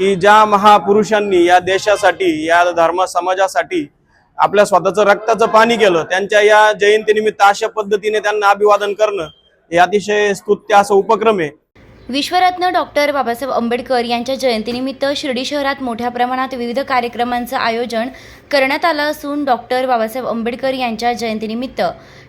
की ज्या महापुरुषांनी या देशासाठी या धर्म समाजासाठी आपल्या स्वतःचं रक्ताचं पाणी केलं त्यांच्या या जयंतीनिमित्त अशा पद्धतीने त्यांना अभिवादन करणं हे अतिशय स्तुत्य असं उपक्रम आहे. विश्वरत्न डॉक्टर बाबासाहेब आंबेडकर यांच्या जयंतीनिमित्त शिर्डी शहरात मोठ्या प्रमाणात विविध कार्यक्रमांचं आयोजन करण्यात आलं असून डॉक्टर बाबासाहेब आंबेडकर यांच्या जयंतीनिमित्त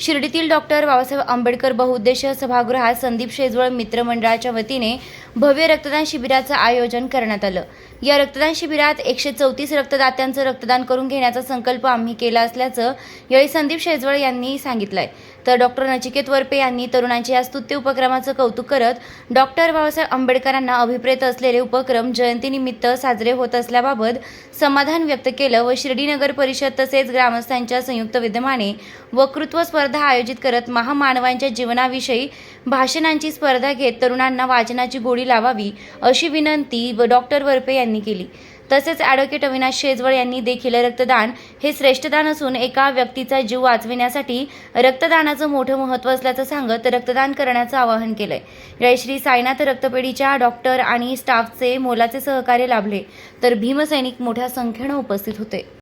शिर्डीतील डॉक्टर बाबासाहेब आंबेडकर बहुउद्देशीय सभागृहात संदीप शेजवळ मित्रमंडळाच्या वतीने भव्य रक्तदान शिबिराचं आयोजन करण्यात आलं. या रक्तदान शिबिरात एकशे चौतीस रक्तदात्यांचं रक्तदान करून घेण्याचा संकल्प आम्ही केला असल्याचं यावेळी संदीप शेजवळ यांनी सांगितलंय. तर डॉक्टर नचिकेत वरपे यांनी तरुणांच्या या स्तुत्य उपक्रमाचं कौतुक करत डॉक्टर बाबासाहेब आंबेडकरांना अभिप्रेत असलेले उपक्रम जयंतीनिमित्त साजरे होत असल्याबाबत समाधान व्यक्त केलं व शिर्डी नगर परिषद तसेच ग्रामस्थांच्या संयुक्त विद्यमाने वक्तृत्व स्पर्धा आयोजित करत महामानवांच्या जीवनाविषयी भाषणांची स्पर्धा घेत तरुणांना वाचनाची गोडी लावावी अशी विनंती व डॉक्टर वरपे यांनी केली. तसेच ॲडव्होकेट अविनाश शेजवळ यांनी देखील रक्तदान हे श्रेष्ठदान असून एका व्यक्तीचा जीव वाचविण्यासाठी रक्तदानाचं मोठं महत्त्व असल्याचं सांगत रक्तदान करण्याचं आवाहन केलंय. जयश्री साईनाथ रक्तपेढीच्या डॉक्टर आणि स्टाफचे मोलाचे सहकार्य लाभले. तर भीमसैनिक मोठ्या संख्येनं उपस्थित होते.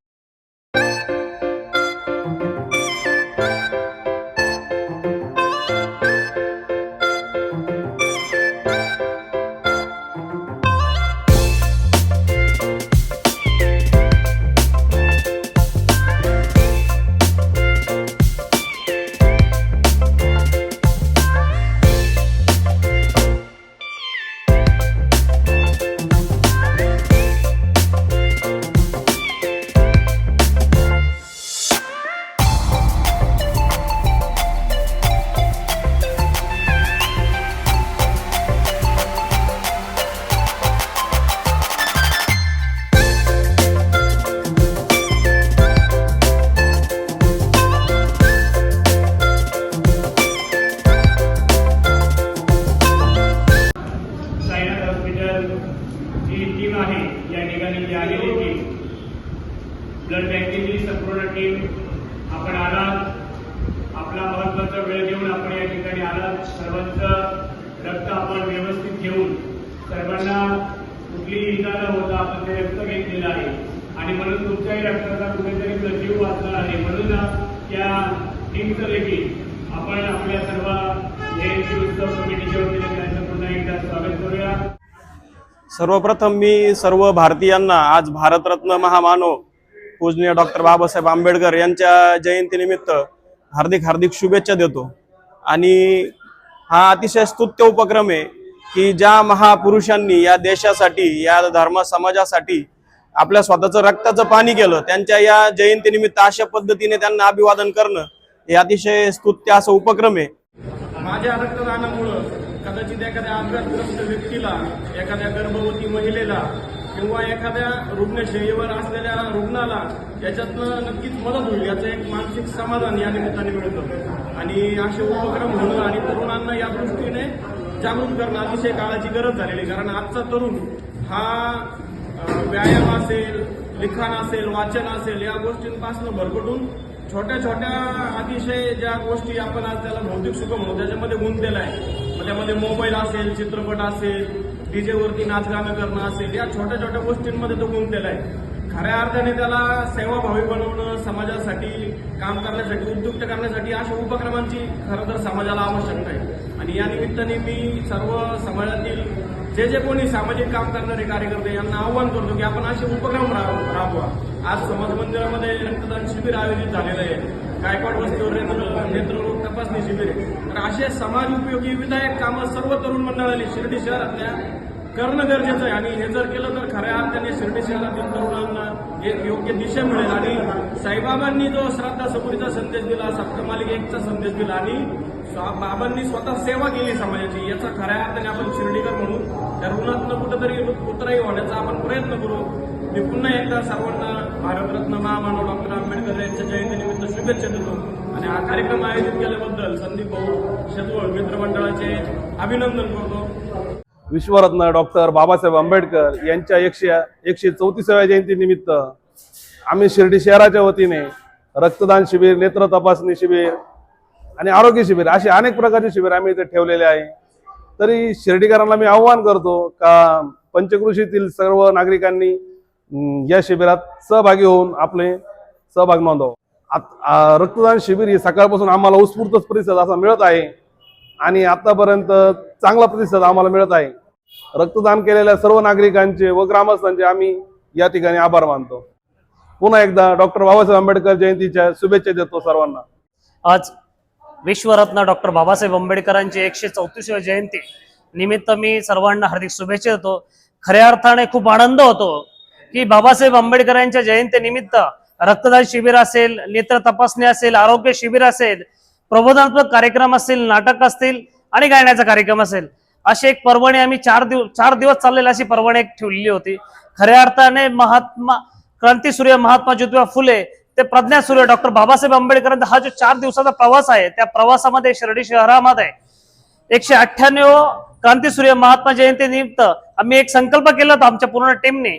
ब्लड बँकेची संपूर्ण टीम आपण आलात. आपला महत्त्वाचा वेळ देऊन आपण या ठिकाणी आलात. सर्वांचं रक्त आपण व्यवस्थित घेऊन सर्वांना कुठलीही इजा न होता आपण ते रक्त घेतलेलं आहे. आणि म्हणून तुमच्याही रक्ताचा कुठेतरी सजीव जीव आहे. म्हणून त्या टीमचं देखील आपण आपल्या सर्व जयंती उत्सव कमिटीच्या वतीने त्यांचं पुन्हा एकदा स्वागत करूया. सर्वप्रथम मी सर्व भारतीयांना आज भारतरत्न महामानव पूजनीय डॉक्टर बाबासाहेब आंबेडकर यांच्या जयंतीनिमित्त हार्दिक हार्दिक शुभेच्छा देतो. आणि हा अतिशय स्तुत्य उपक्रम आहे की ज्या महापुरुषांनी या देशासाठी या धर्म समाजासाठी आपल्या स्वतःचं रक्ताचं पाणी केलं त्यांच्या या जयंतीनिमित्त अशा पद्धतीने त्यांना अभिवादन करणं हे अतिशय स्तुत्य असं उपक्रम आहे. माझ्या रक्तदानामुळं कदाचित एखाद्या अपघातग्रस्त व्यक्तीला एखाद्या गर्भवती महिलेला किंवा एखाद्या रुग्णशय्येवर असलेल्या रुग्णाला याच्यातनं नक्कीच मदत होईल याचं एक मानसिक समाधान या निमित्ताने मिळतं. आणि असे उपक्रम होणं आणि तरुणांना या दृष्टीने जागृत करणं अतिशय काळाची गरज झालेली कारण आजचा तरुण हा व्यायाम असेल लिखाण असेल वाचन असेल या गोष्टींपासून भरकटून छोट्या छोट्या अतिशय ज्या गोष्टी आपण आज त्याला भौतिक सुख म्हणू त्याच्यामध्ये गुंतलेला आहे. मग त्यामध्ये मोबाईल असेल चित्रपट असेल डीजेवरती नाचगाणं करणं असेल या छोट्या छोट्या गोष्टींमध्ये तो गुंतलेला आहे. खऱ्या अर्थाने त्याला सेवाभावी बनवणं समाजासाठी काम करण्यासाठी उद्युक्त करण्यासाठी अशा उपक्रमांची खरं तर समाजाला आवश्यकता आहे. आणि या निमित्ताने मी सर्व समाजातील जे जे कोणी सामाजिक काम करणारे कार्यकर्ते यांना आव्हान करतो की आपण असे उपक्रम राबवा. आज समाज मंदिरामध्ये रक्तदान शिबिर आयोजित झालेलं आहे. गायकवाड वस्तीवर नेत्र तपासणी शिबिर. तर असे समाज उपयोगी विधायक कामं सर्व तरुण मंडळाने शिर्डी शहरातल्या करणं गरजेचं आहे. आणि हे जर केलं तर खऱ्या अर्थाने शिर्डी शहरातील तरुणांना एक योग्य दिशा मिळेल. आणि साईबाबांनी जो श्रद्धा सबुरीचा संदेश दिला सप्तमालिक एकचा संदेश दिला आणि बाबांनी स्वतः सेवा केली समाजाची याचा खऱ्या अर्थाने आपण शिर्डीकर म्हणून त्या ऋणातनं कुठंतरी उतराई होण्याचा आपण प्रयत्न करू. मी पुन्हा एकदा सर्वांना भारतरत्न महामानव डॉक्टर आंबेडकर यांच्या शुभेच्छा देतो आणि हा कार्यक्रम आयोजित केल्याबद्दल संदीप भाऊ शेतवळ मित्रमंडळाचे अभिनंदन करतो. विश्वरत्न डॉक्टर बाबासाहेब आंबेडकर यांच्या एकशे एकशे चौतीसाव्या जयंतीनिमित्त आम्ही शिर्डी शहराच्या वतीने रक्तदान शिबिर नेत्र तपासणी शिबिर आणि आरोग्य शिबिर असे अनेक प्रकारचे शिबिर आम्ही इथे ठेवलेले आहे. तरी शिर्डीकरांना मी आव्हान करतो का पंचकृषीतील सर्व नागरिकांनी या शिबिरात सहभागी होऊन आपले सहभाग नोंदवा. रक्तदान शिबिर ही सकाळपासून आम्हाला उत्स्फूर्त प्रतिसाद असा मिळत आहे. आणि आतापर्यंत चांगला प्रतिसाद आम्हाला मिळत आहे. रक्तदान केलेल्या सर्व नागरिकांचे व ग्रामस्थांचे आम्ही या ठिकाणी आभार मानतो. पुन्हा एकदा डॉक्टर बाबासाहेब आंबेडकर जयंतीच्या शुभेच्छा देतो सर्वांना. आज विश्वरत्न डॉक्टर बाबासाहेब आंबेडकरांची एकशे चौतीसवी जयंती निमित्त मी सर्वांना हार्दिक शुभेच्छा देतो. खऱ्या अर्थाने खूप आनंद होतो की बाबासाहेब आंबेडकरांच्या जयंतीनिमित्त रक्तदान शिबिर असेल नेत्र तपासणी असेल आरोग्य शिबिर असेल प्रबोधनात्मक कार्यक्रम असतील नाटक असतील आणि गायनाचा कार्यक्रम असेल अशी एक पर्वणी आम्ही चार दिवस चार दिवस चाललेली अशी पर्वणी एक ठेवलेली होती. खऱ्या अर्थाने महात्मा क्रांतीसूर्य महात्मा ज्योतिबा फुले ते प्रज्ञासूर्य डॉक्टर बाबासाहेब आंबेडकर हा जो चार दिवसाचा प्रवास आहे त्या प्रवासामध्ये शिर्डी शहरामध्ये एकशे अठ्ठ्याण्णव क्रांतीसूर्य महात्मा जयंती निमित्त आम्ही एक संकल्प केला होता आमच्या पूर्ण टीमने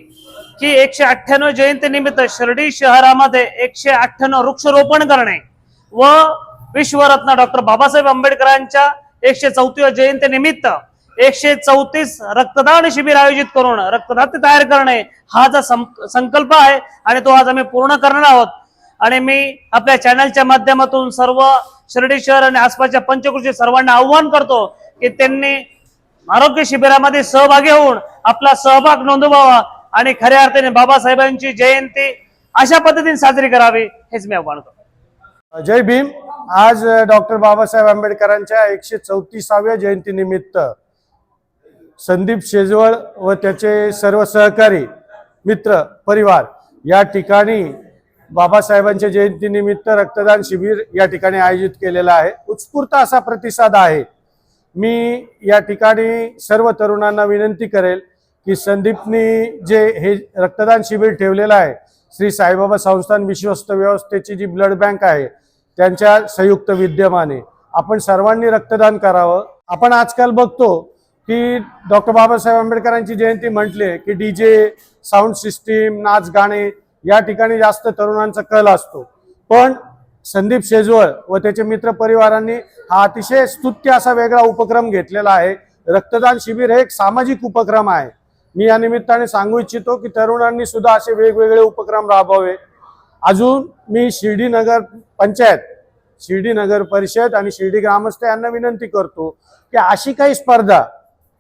की एकशे अठ्ठ्याण्णव जयंती निमित्त शिर्डी शहरामध्ये एकशे अठ्ठ्याण्णव वृक्षरोपण करणे व विश्वरत्न डॉक्टर बाबासाहेब आंबेडकरांच्या एकशे चौथी जयंती निमित्त एकशे चौतीस रक्तदान शिबिर आयोजित करून रक्तदाते तयार करणे हा जो सं- संकल्प आहे आणि तो आज आम्ही पूर्ण करणार आहोत. आणि मी आपल्या चॅनलच्या माध्यमातून सर्व शिर्डी शहर आणि आसपासच्या पंचकृषी सर्वांना आव्हान करतो की त्यांनी आरोग्य शिबिरामध्ये सहभागी होऊन आपला सहभाग नोंदवावा. आणि खऱ्या अर्थाने बाबासाहेबांची जयंती अशा पद्धतीने साजरी करावी हेच मी आव्हान करतो. जय भीम. आज डॉक्टर बाबासाहेब आंबेडकरांच्या एकशे चौतीसाव्या जयंतीनिमित्त संदीप शेजवळ व त्याचे सर्व सहकारी मित्र परिवार या ठिकाणी बाबासाहेबांच्या जयंतीनिमित्त रक्तदान शिबिर या ठिकाणी आयोजित केलेलं आहे. उत्स्फूर्त असा प्रतिसाद आहे. मी या ठिकाणी सर्व तरुणांना विनंती करेल की संदीपनी जे हे रक्तदान शिबिर ठेवलेलं आहे श्री साईबाबा संस्थान विश्वस्त व्यवस्थेची जी ब्लड बँक आहे त्यांच्या संयुक्त विद्यमाने. आपण सर्वांनी रक्तदान करावं. आपण आजकाल बघतो की डॉक्टर बाबासाहेब आंबेडकरांची जयंती म्हटले की डीजे साऊंड सिस्टीम नाच गाणे या ठिकाणी जास्त तरुणांचा कल असतो. पण संदीप शेजवळ व त्याचे मित्र परिवारांनी हा अतिशय स्तुत्य असा वेगळा उपक्रम घेतलेला आहे. रक्तदान शिबिर हे एक सामाजिक उपक्रम आहे. मी या निमित्ताने सांगू इच्छितो की तरुणांनी सुद्धा असे वेगवेगळे उपक्रम राबवावे. अजून मी शिर्डी नगर पंचायत शिर्डी नगर परिषद आणि शिर्डी ग्रामस्थ यांना विनंती करतो की अशी काही स्पर्धा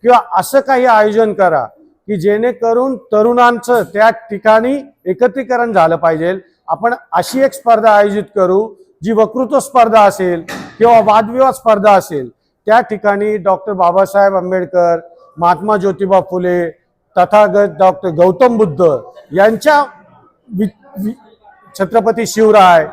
किंवा असं काही आयोजन करा की जेणेकरून तरुणांचं त्या ठिकाणी एकत्रीकरण झालं पाहिजे. आपण अशी एक स्पर्धा आयोजित करू जी वक्तृत्व स्पर्धा असेल किंवा वादविवाद स्पर्धा असेल त्या ठिकाणी डॉक्टर बाबासाहेब आंबेडकर महात्मा ज्योतिबा फुले तथागत डॉक्टर गौतम बुद्ध यांच्या वि- वि- छत्रपती शिवराय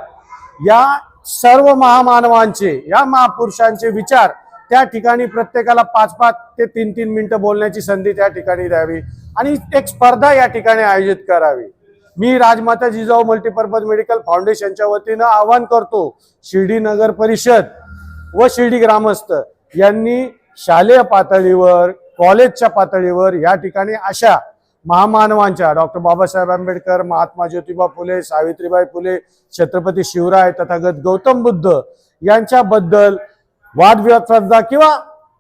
या सर्व महामानवांचे या महापुरुषांचे विचार त्या ठिकाणी प्रत्येकाला पाच पाच ते तीन तीन मिनिटं बोलण्याची संधी त्या ठिकाणी द्यावी आणि एक स्पर्धा या ठिकाणी आयोजित करावी. मी राजमाता जिजाऊ मल्टीपर्पज मेडिकल फाउंडेशनच्या वतीनं आवाहन करतो शिर्डी नगर परिषद व शिर्डी ग्रामस्थ यांनी शालेय पातळीवर कॉलेजच्या पातळीवर या ठिकाणी अशा महामानवांच्या डॉक्टर बाबासाहेब आंबेडकर महात्मा ज्योतिबा फुले सावित्रीबाई फुले छत्रपती शिवराय तथागत गौतम बुद्ध यांच्याबद्दल वादविवाद स्पर्धा किंवा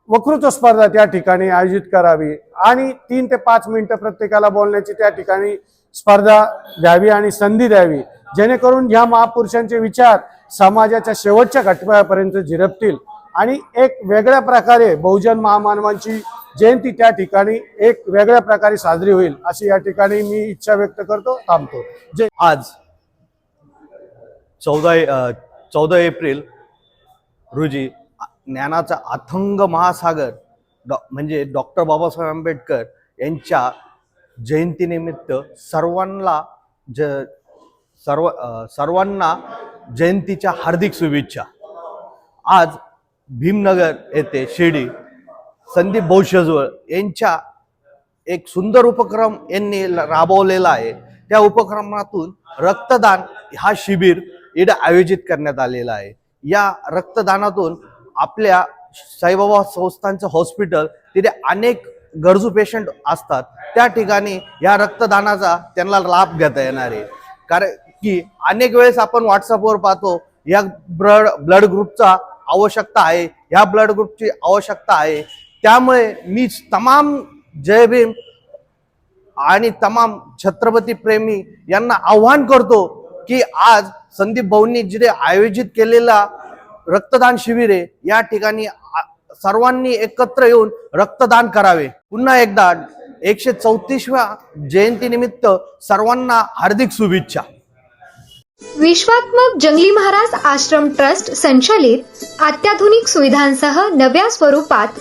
वक्तृत्व स्पर्धा त्या ठिकाणी आयोजित करावी आणि तीन ते पाच मिनिटं प्रत्येकाला बोलण्याची त्या ठिकाणी स्पर्धा द्यावी आणि संधी द्यावी. जेणेकरून ह्या महापुरुषांचे विचार समाजाच्या शेवटच्या घटकापर्यंत झिरपतील आणि एक वेगळ्या प्रकारे बहुजन महामानवांची जयंती त्या ठिकाणी एक वेगळ्या प्रकारे साजरी होईल अशी या ठिकाणी मी इच्छा व्यक्त करतो थांबतो. जय आज चौदा चौदा एप्रिल रोजी ज्ञानाचा अथंग महासागर डॉ म्हणजे डॉक्टर बाबासाहेब आंबेडकर यांच्या जयंतीनिमित्त सर्वांना ज सर्व सर्वांना जयंतीच्या हार्दिक शुभेच्छा. आज भीमनगर येथे शिर्डी संदीप भोशजवळ यांच्या एक सुंदर उपक्रम यांनी राबवलेला आहे. त्या उपक्रमातून रक्तदान हा शिबिर इथं आयोजित करण्यात आलेला आहे. या रक्तदानातून आपल्या साईबाबा संस्थांचं हॉस्पिटल तिथे अनेक गरजू पेशंट असतात. त्या ठिकाणी या रक्तदानाचा त्यांना लाभ घेता येणार आहे. कारण की अनेक वेळेस आपण व्हॉट्सअपवर पाहतो या ब्लड ब्लड ग्रुपचा आवश्यकता आहे या ब्लड ग्रुपची आवश्यकता आहे. त्यामुळे मी तमाम जय भीम आणि तमाम छत्रपती प्रेमी यांना आव्हान करतो की आज संदीप भाऊंनी जिथे आयोजित केलेला रक्तदान शिबिर आहे या ठिकाणी सर्वांनी एकत्र येऊन रक्तदान करावे. पुन्हा एकदा एकशे चौतीसव्या जयंतीनिमित्त सर्वांना हार्दिक शुभेच्छा. विश्वात्मक जंगली महाराज आश्रम ट्रस्ट संचालित अत्याधुनिक सुविधांसह नव्या स्वरूपात